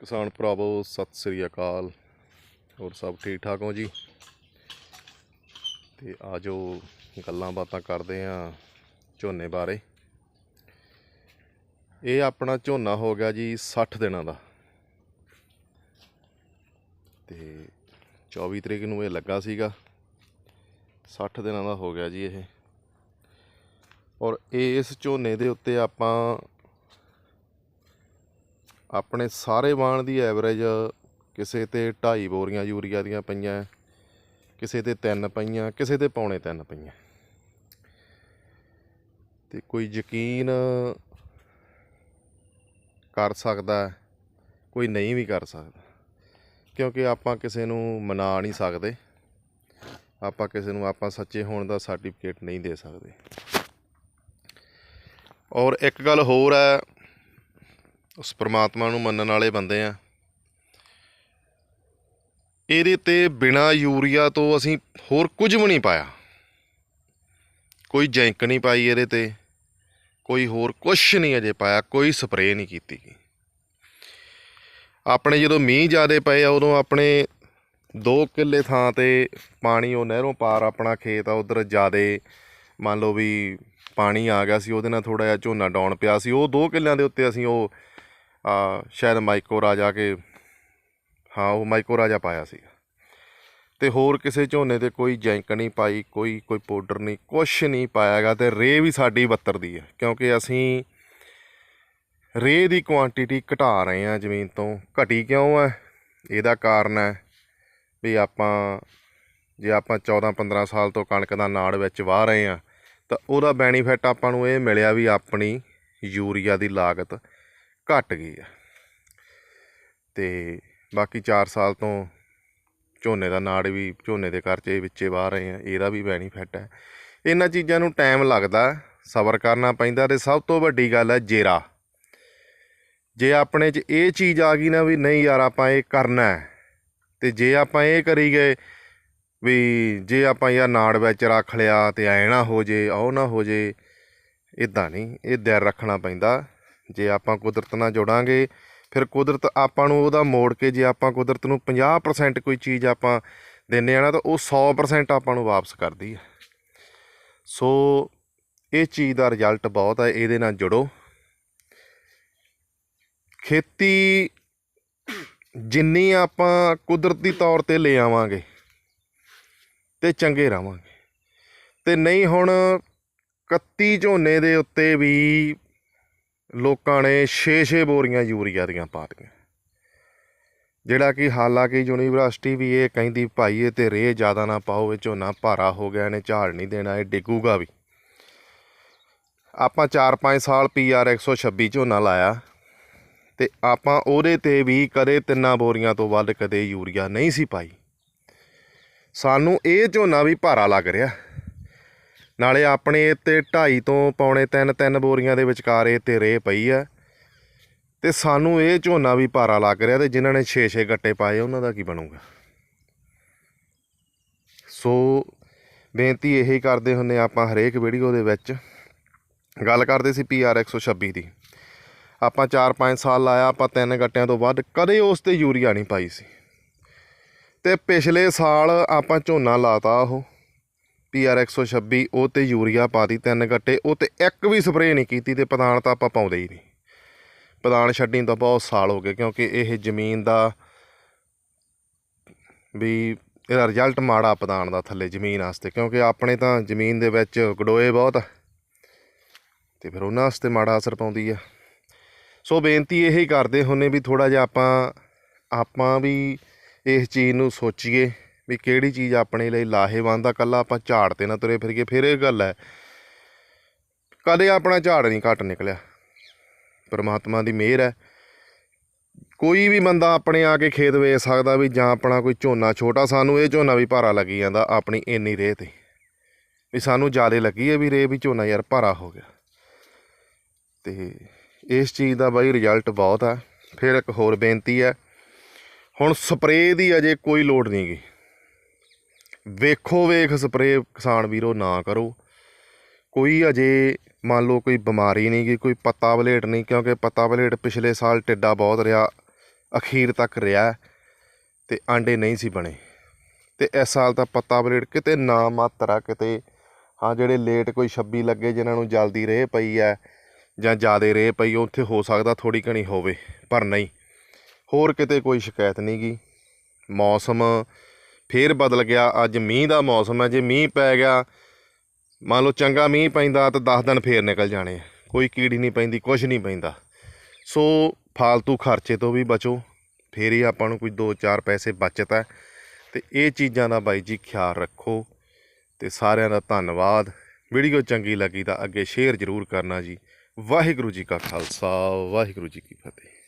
ਕਿਸਾਨ ਭਰਾਵੋ, ਸਤਿ ਸ੍ਰੀ ਅਕਾਲ। ਹੋਰ ਸਭ ਠੀਕ ਠਾਕ ਹੋ ਜੀ? ਤੇ ਆਜੋ ਗੱਲਾਂ ਬਾਤਾਂ ਕਰਦੇ ਆਂ ਝੋਨੇ ਬਾਰੇ। ਇਹ ਆਪਣਾ ਝੋਨਾ ਹੋ ਗਿਆ ਜੀ 60 ਦਿਨਾਂ ਦਾ। ਤੇ 24 ਤਰੀਕ ਨੂੰ ਇਹ ਲੱਗਾ ਸੀਗਾ। 60 ਦਿਨਾਂ ਦਾ ਹੋ ਗਿਆ ਜੀ ਇਹ। ਔਰ ਇਸ ਝੋਨੇ ਦੇ ਉੱਤੇ ਆਪਾਂ ਆਪਣੇ ਸਾਰੇ ਵਾਣ ਦੀ ਐਵਰੇਜ ਕਿਸੇ ਤੇ 2.5 ਬੋਰੀਆਂ ਯੂਰੀਆ ਦੀਆਂ ਪਈਆਂ, ਕਿਸੇ ਤੇ 3 ਪਈਆਂ, ਕਿਸੇ ਤੇ ਪੌਣੇ 3 ਪਈਆਂ। ਤੇ ਕੋਈ ਯਕੀਨ ਕਰ ਸਕਦਾ ਕੋਈ ਨਹੀਂ ਵੀ ਕਰ ਸਕਦਾ। ਕਿਉਂਕਿ ਆਪਾਂ ਕਿਸੇ ਨੂੰ ਮਨਾ ਨਹੀਂ ਸਕਦੇ। ਆਪਾਂ ਕਿਸੇ ਨੂੰ, ਆਪਾਂ ਸੱਚੇ ਹੋਣ ਦਾ ਸਰਟੀਫਿਕੇਟ ਨਹੀਂ ਦੇ ਸਕਦੇ। ਔਰ ਇੱਕ ਗੱਲ ਹੋਰ ਹੈ ਉਸ ਪਰਮਾਤਮਾ ਨੂੰ ਮੰਨਣ ਵਾਲੇ ਬੰਦੇ ਆ। ਇਹਦੇ ਤੇ ਬਿਨਾ ਯੂਰੀਆ ਤੋਂ ਅਸੀਂ ਹੋਰ ਕੁਝ ਵੀ ਨਹੀਂ ਪਾਇਆ। ਕੋਈ ਜੈਂਕ ਨਹੀਂ ਪਾਈ ਇਹਦੇ ਤੇ। ਕੋਈ ਹੋਰ ਕੁਝ ਨਹੀਂ ਅਜੇ ਪਾਇਆ। ਕੋਈ ਸਪਰੇਅ ਨਹੀਂ ਕੀਤੀ ਆਪਣੇ ਜਦੋਂ ਮੀਂਹ ਜ਼ਿਆਦੇ ਪਏ ਆ, ਉਦੋਂ ਆਪਣੇ 2 ਕਿੱਲੇ ਥਾਂ ਤੇ ਪਾਣੀ ਉਹ ਨਹਿਰੋਂ ਪਾਰ ਆਪਣਾ ਖੇਤ ਆ, ਉਧਰ ਜ਼ਿਆਦੇ ਮੰਨ ਲਓ ਵੀ ਪਾਣੀ ਆ ਗਿਆ ਸੀ, ਉਹਦੇ ਨਾਲ ਥੋੜਾ ਜਿਹਾ ਝੋਨਾ ਡਾਉਣ ਪਿਆ ਸੀ। ਉਹ 2 ਕਿੱਲਿਆਂ ਦੇ ਉੱਤੇ ਅਸੀਂ ਉਹ ਸ਼ਾਇਦ ਮਾਈਕੋ ਰਾਜਾ ਕੇ, ਹਾਂ, ਉਹ ਮਾਈਕੋ ਰਾਜਾ ਪਾਇਆ ਸੀ ਤੇ ਹੋਰ ਕਿਸੇ ਝੋਨੇ ਤੇ ਕੋਈ ਜੈਂਕ ਨਹੀਂ ਪਾਈ, ਕੋਈ ਕੋਈ ਪਾਊਡਰ ਨਹੀਂ, ਕੁਛ ਨਹੀਂ ਪਾਇਆਗਾ ਤੇ ਰੇ ਵੀ ਸਾਡੀ 72 ਦੀ ਹੈ ਕਿਉਂਕਿ ਅਸੀਂ ਰੇ ਦੀ ਕੁਆਂਟੀਟੀ ਘਟਾ ਰਹੇ ਹਾਂ ਜ਼ਮੀਨ ਤੋਂ। ਘਟੀ ਕਿਉਂ ਹੈ ਇਹਦਾ ਕਾਰਨ ਹੈ ਵੀ ਆਪਾਂ, ਜੇ ਆਪਾਂ 14 15 ਸਾਲ ਤੋਂ ਕਣਕ ਦਾ ਨਾੜ ਵਿੱਚ ਵਾਹ ਰਹੇ ਹਾਂ ਤਾਂ ਉਹਦਾ ਬੈਨੀਫਿਟ ਆਪਾਂ ਨੂੰ ਇਹ ਮਿਲਿਆ ਵੀ ਆਪਣੀ ਯੂਰੀਆ ਦੀ ਲਾਗਤ ਘਟ ਗਈ ਆ। ਤੇ ਬਾਕੀ 4 ਸਾਲ ਤੋਂ ਝੋਨੇ ਦਾ ਨਾੜ ਵੀ ਝੋਨੇ ਦੇ ਕਰਚੇ ਵਿੱਚੇ ਵਾਹ ਰਹੇ ਆ, ਇਹਦਾ ਵੀ ਬੈਨੀਫਿਟ ਹੈ ਇਹਨਾਂ ਚੀਜ਼ਾਂ ਨੂੰ ਟਾਈਮ ਲੱਗਦਾ, ਸਬਰ ਕਰਨਾ ਪੈਂਦਾ ਤੇ ਸਭ ਤੋਂ ਵੱਡੀ ਗੱਲ ਹੈ ਜੇਰਾ। ਜੇ ਆਪਣੇ 'ਚ ਇਹ ਚੀਜ਼ ਆ ਗਈ ਨਾ ਵੀ ਨਹੀਂ ਯਾਰ ਆਪਾਂ ਇਹ ਕਰਨਾ ਹੈ, ਤੇ ਜੇ ਆਪਾਂ ਇਹ ਕਰੀ ਗਏ ਵੀ ਜੇ ਆਪਾਂ ਯਾਰ ਨਾੜ ਵਿੱਚ ਰੱਖ ਲਿਆ ਤੇ ਐ ਨਾ ਹੋ ਜੇ, ਉਹ ਨਾ ਹੋ ਜੇ ਇਦਾਂ ਨਹੀਂ, ਇਹ ਦਿਲ ਰੱਖਣਾ ਪੈਂਦਾ। ਜੇ ਆਪਾਂ ਕੁਦਰਤ ਨਾਲ ਜੁੜਾਂਗੇ, ਫਿਰ ਕੁਦਰਤ ਆਪਾਂ ਨੂੰ ਉਹਦਾ ਮੋੜ ਕੇ ਜੇ ਆਪਾਂ ਕੁਦਰਤ ਨੂੰ 50% ਕੋਈ ਚੀਜ਼ ਆਪਾਂ ਦਿੰਨੇ ਆ ਨਾ, ਤਾਂ ਉਹ 100% ਆਪਾਂ ਨੂੰ ਵਾਪਸ ਕਰਦੀ ਹੈ ਸੋ ਇਹ ਚੀਜ਼ ਦਾ ਰਿਜ਼ਲਟ ਬਹੁਤ ਹੈ ਇਹਦੇ ਨਾਲ ਜੁੜੋ। ਖੇਤੀ ਜਿੰਨੀ ਆਪਾਂ ਕੁਦਰਤੀ ਤੌਰ ਤੇ ਲੈ ਆਵਾਂਗੇ ਤੇ ਚੰਗੇ ਰਵਾਂਗੇ ਤੇ ਨਹੀਂ ਹੁਣ 31 ਝੋਨੇ ਦੇ ਉੱਤੇ ਵੀ ਲੋਕਾਂ ਨੇ 6-6 ਬੋਰੀਆਂ ਯੂਰੀਆ ਦੀਆਂ ਪਾ ਦਿੱਤੀਆਂ। ਜਿਹੜਾ ਕਿ ਹਾਲਾਂਕਿ ਯੂਨੀਵਰਸਿਟੀ ਵੀ ਇਹ ਕਹਿੰਦੀ, ਭਾਈ, ਇਹ ਤੇ ਰੇਹ ਜ਼ਿਆਦਾ ਨਾ ਪਾਓ, ਇਹ ਝੋਨਾ ਭਾਰਾ ਹੋ ਗਿਆ, ਇਹਨੇ ਝਾੜ ਨਹੀਂ ਦੇਣਾ, ਇਹ ਡਿੱਗੂਗਾ ਵੀ। ਆਪਾਂ 4-5 ਸਾਲ ਪੀਆਰ 126 ਝੋਨਾ ਲਾਇਆ ਤੇ ਆਪਾਂ ਉਹਦੇ ਤੇ ਵੀ ਕਦੇ ਤਿੰਨਾਂ ਬੋਰੀਆਂ ਤੋਂ ਵੱਧ ਕਦੇ ਯੂਰੀਆ ਨਹੀਂ ਸੀ ਪਾਈ। ਸਾਨੂੰ ਇਹ ਝੋਨਾ ਵੀ ਭਾਰਾ ਲੱਗ ਰਿਹਾ। ਨਾਲੇ ਆਪਣੇ ਤੇ 2.5 ਤੋਂ ਪੌਣੇ 3 3 ਬੋਰੀਆਂ ਦੇ ਵਿਚਕਾਰ ਇਹ ਤੇ ਰੇ ਪਈ ਆ। ਤੇ ਸਾਨੂੰ ਇਹ ਝੋਨਾ ਵੀ ਭਾਰਾ ਲੱਗ ਰਿਹਾ ਤੇ ਜਿਨ੍ਹਾਂ ਨੇ 6-6 ਗੱਟੇ ਪਾਏ, ਉਹਨਾਂ ਦਾ ਕੀ ਬਣੂਗਾ? ਸੋ ਬੇਨਤੀ ਇਹੀ ਕਰਦੇ ਹੁੰਨੇ ਆਪਾਂ ਹਰੇਕ ਵੀਡੀਓ ਦੇ ਵਿੱਚ। ਗੱਲ ਕਰਦੇ ਸੀ ਪੀਆਰ 126 ਦੀ। ਆਪਾਂ 4-5 ਸਾਲ ਲਾਇਆ, ਆਪਾਂ ਤਿੰਨ ਗੱਟਿਆਂ ਤੋਂ ਵੱਧ ਕਦੇ ਉਸ ਤੇ ਯੂਰੀਆ ਨਹੀਂ ਪਾਈ ਸੀ। ਤੇ ਪਿਛਲੇ ਸਾਲ ਆਪਾਂ ਝੋਨਾ ਲਾਤਾ ਉਹ। ਪੀਆਰ 126 ਉਹ ਤੇ ਯੂਰੀਆ ਪਾਤੀ ਤਿੰਨ ਗੱਟੇ ਉਹ ਤੇ ਇੱਕ ਵੀ ਸਪਰੇਅ ਨਹੀਂ ਕੀਤੀ ਤੇ ਪਦਾਨ ਤਾਂ ਆਪਾਂ ਪਾਉਂਦੇ ਹੀ ਨਹੀਂ। ਪਦਾਨ ਛੱਡੀ ਤਾਂ ਬਹੁਤ ਸਾਲ ਹੋ ਗਏ, ਕਿਉਂਕਿ ਇਹ ਜ਼ਮੀਨ ਦਾ ਵੀ ਇਹਦਾ ਰਿਜ਼ਲਟ ਮਾੜਾ ਪਦਾਨ ਦਾ ਥੱਲੇ ਜ਼ਮੀਨ ਵਾਸਤੇ, ਕਿਉਂਕਿ ਆਪਣੇ ਤਾਂ ਜ਼ਮੀਨ ਦੇ ਵਿੱਚ ਗਡੋਏ ਬਹੁਤ ਆ, ਤੇ ਫਿਰ ਉਹਨਾਂ ਵਾਸਤੇ ਮਾੜਾ ਅਸਰ ਪਾਉਂਦੀ ਆ। ਸੋ ਬੇਨਤੀ ਇਹੀ ਕਰਦੇ ਹੁੰਨੇ ਵੀ ਥੋੜਾ ਜਿਹਾ ਆਪਾਂ ਆਪਾਂ ਵੀ ਇਸ ਚੀਜ਼ ਨੂੰ ਸੋਚੀਏ। ਵੀ ਕਿਹੜੀ ਚੀਜ਼ ਆਪਣੇ ਲਈ ਲਾਹੇਵੰਦ ਆ ਕੱਲਾ ਆਪਾਂ ਝਾੜ ਤੇ ਨਾ ਤੁਰੇ ਫਿਰੀਏ, ਫਿਰ ਇਹ ਗੱਲ ਹੈ, ਕਦੇ ਆਪਣਾ ਝਾੜ ਨਹੀਂ ਘੱਟ ਨਿਕਲਿਆ। ਪਰਮਾਤਮਾ ਦੀ ਮਿਹਰ ਹੈ। ਕੋਈ ਵੀ ਬੰਦਾ ਆਪਣੇ ਆ ਕੇ ਖੇਤ ਵੇਚ ਸਕਦਾ ਵੀ ਜਾਂ ਆਪਣਾ ਕੋਈ ਝੋਨਾ ਛੋਟਾ, ਸਾਨੂੰ ਇਹ ਝੋਨਾ ਵੀ ਭਾਰਾ ਲੱਗੀ ਜਾਂਦਾ ਆਪਣੀ ਇੰਨੀ ਰੇਹ ਤੇ। ਵੀ ਸਾਨੂੰ ਜ਼ਿਆਦਾ ਲੱਗੀ ਹੈ ਵੀ ਰੇਹ ਵੀ ਝੋਨਾ ਯਾਰ ਭਾਰਾ ਹੋ ਗਿਆ। ਤੇ ਇਸ ਚੀਜ਼ ਦਾ ਬਾਈ ਰਿਜ਼ਲਟ ਬਹੁਤ ਆ। ਫਿਰ ਇੱਕ ਹੋਰ ਬੇਨਤੀ ਹੈ, ਹੁਣ ਸਪਰੇਅ ਦੀ ਅਜੇ ਕੋਈ ਲੋੜ ਨਹੀਂ ਗਈ ਵੇਖੋ ਵੇਖ ਸਪਰੇਅ ਕਿਸਾਨ ਵੀਰੋ ਨਾ ਕਰੋ। ਕੋਈ ਅਜੇ ਮੰਨ ਲਓ ਕੋਈ ਬਿਮਾਰੀ ਨਹੀਂ ਗੀ ਕੋਈ ਪੱਤਾ ਬਲੇਟ ਨਹੀਂ, ਕਿਉਂਕਿ ਪੱਤਾ ਬਲੇਟ ਪਿਛਲੇ ਸਾਲ ਟਿੱਡਾ ਬਹੁਤ ਰਿਹਾ, ਅਖੀਰ ਤੱਕ ਰਿਹਾ ਤੇ ਆਂਡੇ ਨਹੀਂ ਸੀ ਬਣੇ। ਤੇ ਇਸ ਸਾਲ ਤਾਂ ਪੱਤਾ ਬਲੇਡ ਕਿਤੇ ਨਾ ਮਾਤਰਾ ਕਿਤੇ, ਹਾਂ ਜਿਹੜੇ ਲੇਟ ਕੋਈ 26 ਲੱਗੇ ਜਿਨ੍ਹਾਂ ਨੂੰ ਜਲਦੀ ਰੇਹ ਪਈ ਹੈ ਜਾਂ ਜ਼ਿਆਦੇ ਰੇਹ ਪਈ, ਉੱਥੇ ਹੋ ਸਕਦਾ ਥੋੜੀ ਘਣੀ ਹੋਵੇ, ਪਰ ਨਹੀਂ। ਹੋਰ ਕਿਤੇ ਕੋਈ ਸ਼ਿਕਾਇਤ ਨਹੀਂ ਗੀ ਮੌਸਮ ਫੇਰ ਬਦਲ ਗਿਆ। ਅੱਜ ਮੀਂਹ ਦਾ ਮੌਸਮ ਹੈ। ਜੇ ਮੀਂਹ ਪੈ ਗਿਆ, ਮੰਨ ਲਓ ਚੰਗਾ ਮੀਂਹ ਪੈਂਦਾ ਤਾਂ 10 ਦਿਨ ਫੇਰ ਨਿਕਲ ਜਾਣੇ ਆ। ਕੋਈ ਕੀੜੀ ਨਹੀਂ ਪੈਂਦੀ ਕੁਝ ਨਹੀਂ ਪੈਂਦਾ। ਸੋ ਫਾਲਤੂ ਖਰਚੇ ਤੋਂ ਵੀ ਬਚੋ। ਫੇਰ ਹੀ ਆਪਾਂ ਨੂੰ ਕੋਈ 2-4 ਪੈਸੇ ਬਚਤ ਹੈ। ਤੇ ਇਹ ਚੀਜ਼ਾਂ ਦਾ ਬਾਈ ਜੀ ਖਿਆਲ ਰੱਖੋ। ਤੇ ਸਾਰਿਆਂ ਦਾ ਧੰਨਵਾਦ। ਵੀਡੀਓ ਚੰਗੀ ਲੱਗੀ ਤਾਂ ਅੱਗੇ ਸ਼ੇਅਰ ਜ਼ਰੂਰ ਕਰਨਾ ਜੀ। ਵਾਹਿਗੁਰੂ ਜੀ ਕਾ ਖਾਲਸਾ। ਵਾਹਿਗੁਰੂ ਜੀ ਕੀ ਫਤਿਹ।